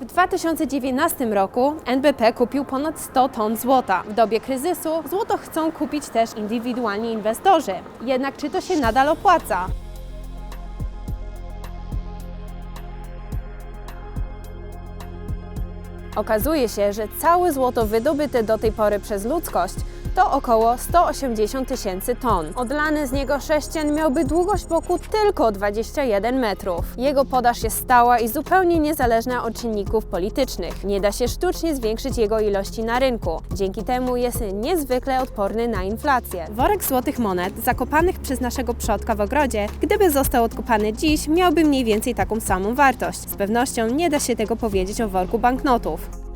W 2019 roku NBP kupił ponad 100 ton złota. W dobie kryzysu złoto chcą kupić też indywidualni inwestorzy. Jednak czy to się nadal opłaca? Okazuje się, że całe złoto wydobyte do tej pory przez ludzkość to około 180 tysięcy ton. Odlany z niego sześcian miałby długość boku tylko 21 metrów. Jego podaż jest stała i zupełnie niezależna od czynników politycznych. Nie da się sztucznie zwiększyć jego ilości na rynku. Dzięki temu jest niezwykle odporny na inflację. Worek złotych monet zakopanych przez naszego przodka w ogrodzie, gdyby został odkopany dziś, miałby mniej więcej taką samą wartość. Z pewnością nie da się tego powiedzieć o worku banknotów.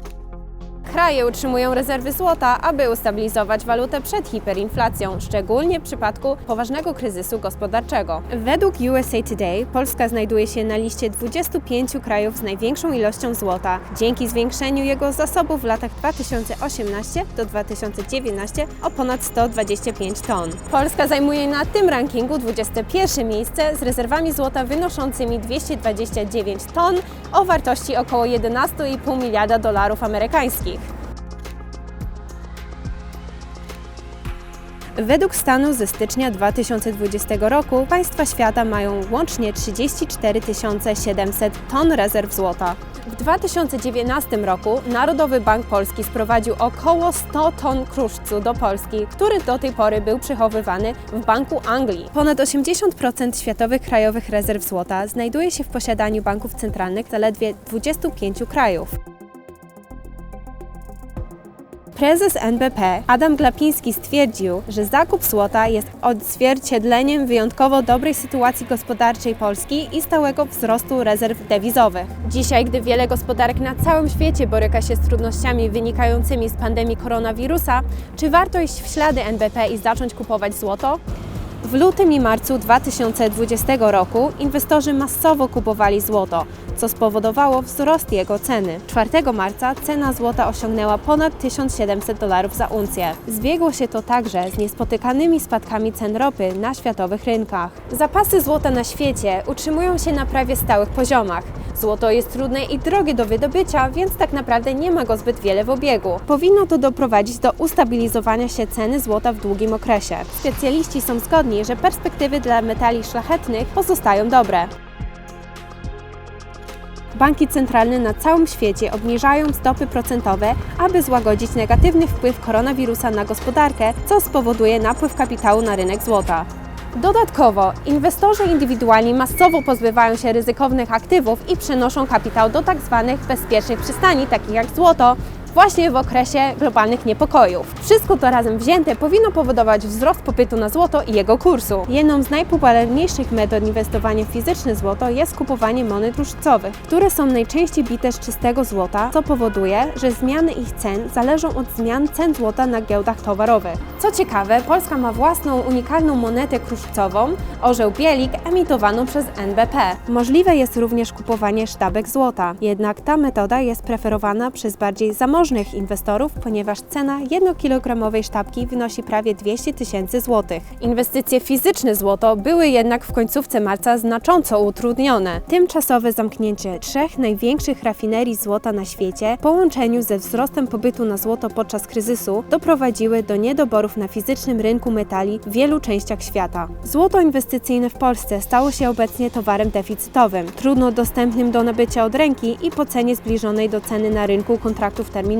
Kraje utrzymują rezerwy złota, aby ustabilizować walutę przed hiperinflacją, szczególnie w przypadku poważnego kryzysu gospodarczego. Według USA Today Polska znajduje się na liście 25 krajów z największą ilością złota, dzięki zwiększeniu jego zasobów w latach 2018 do 2019 o ponad 125 ton. Polska zajmuje na tym rankingu 21 miejsce z rezerwami złota wynoszącymi 229 ton o wartości około 11,5 miliarda dolarów amerykańskich. Według stanu ze stycznia 2020 roku państwa świata mają łącznie 34 700 ton rezerw złota. W 2019 roku Narodowy Bank Polski sprowadził około 100 ton kruszcu do Polski, który do tej pory był przechowywany w Banku Anglii. Ponad 80% światowych krajowych rezerw złota znajduje się w posiadaniu banków centralnych zaledwie 25 krajów. Prezes NBP Adam Glapiński stwierdził, że zakup złota jest odzwierciedleniem wyjątkowo dobrej sytuacji gospodarczej Polski i stałego wzrostu rezerw dewizowych. Dzisiaj, gdy wiele gospodarek na całym świecie boryka się z trudnościami wynikającymi z pandemii koronawirusa, czy warto iść w ślady NBP i zacząć kupować złoto? W lutym i marcu 2020 roku inwestorzy masowo kupowali złoto, co spowodowało wzrost jego ceny. 4 marca cena złota osiągnęła ponad 1700 dolarów za uncję. Zbiegło się to także z niespotykanymi spadkami cen ropy na światowych rynkach. Zapasy złota na świecie utrzymują się na prawie stałych poziomach. Złoto jest trudne i drogie do wydobycia, więc tak naprawdę nie ma go zbyt wiele w obiegu. Powinno to doprowadzić do ustabilizowania się ceny złota w długim okresie. Specjaliści są zgodni, że perspektywy dla metali szlachetnych pozostają dobre. Banki centralne na całym świecie obniżają stopy procentowe, aby złagodzić negatywny wpływ koronawirusa na gospodarkę, co spowoduje napływ kapitału na rynek złota. Dodatkowo, inwestorzy indywidualni masowo pozbywają się ryzykownych aktywów i przenoszą kapitał do tzw. bezpiecznych przystani, takich jak złoto, właśnie w okresie globalnych niepokojów. Wszystko to razem wzięte powinno powodować wzrost popytu na złoto i jego kursu. Jedną z najpopularniejszych metod inwestowania w fizyczne złoto jest kupowanie monet różcowych, które są najczęściej bite z czystego złota, co powoduje, że zmiany ich cen zależą od zmian cen złota na giełdach towarowych. Co ciekawe, Polska ma własną unikalną monetę kruszcową, orzeł bielik, emitowaną przez NBP. Możliwe jest również kupowanie sztabek złota, jednak ta metoda jest preferowana przez bardziej zamożnych inwestorów, ponieważ cena 1-kilogramowej sztabki wynosi prawie 200 tysięcy złotych. Inwestycje fizyczne złoto były jednak w końcówce marca znacząco utrudnione. Tymczasowe zamknięcie trzech największych rafinerii złota na świecie w połączeniu ze wzrostem pobytu na złoto podczas kryzysu doprowadziły do niedoborów na fizycznym rynku metali w wielu częściach świata. Złoto inwestycyjne w Polsce stało się obecnie towarem deficytowym, trudno dostępnym do nabycia od ręki i po cenie zbliżonej do ceny na rynku kontraktów terminowych.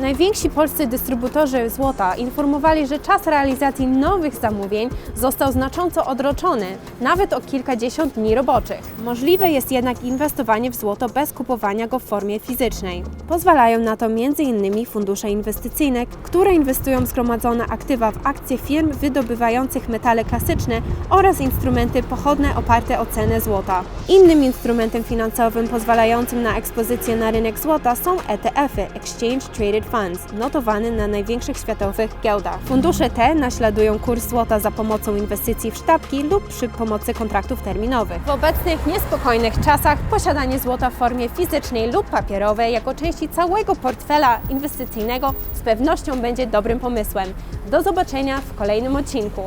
Najwięksi polscy dystrybutorzy złota informowali, że czas realizacji nowych zamówień został znacząco odroczony, nawet o kilkadziesiąt dni roboczych. Możliwe jest jednak inwestowanie w złoto bez kupowania go w formie fizycznej. Pozwalają na to m.in. fundusze inwestycyjne, które inwestują zgromadzone aktywa w akcje firm wydobywających metale klasyczne oraz instrumenty pochodne oparte o cenę złota. Innym instrumentem finansowym pozwalającym na ekspozycję na rynek złota są ETF-y Exchange Traded Funds, notowane na największych światowych giełdach. Fundusze te naśladują kurs złota za pomocą inwestycji w sztabki lub przy pomocy kontraktów terminowych. W obecnych niespokojnych czasach posiadanie złota w formie fizycznej lub papierowej jako części całego portfela inwestycyjnego z pewnością będzie dobrym pomysłem. Do zobaczenia w kolejnym odcinku.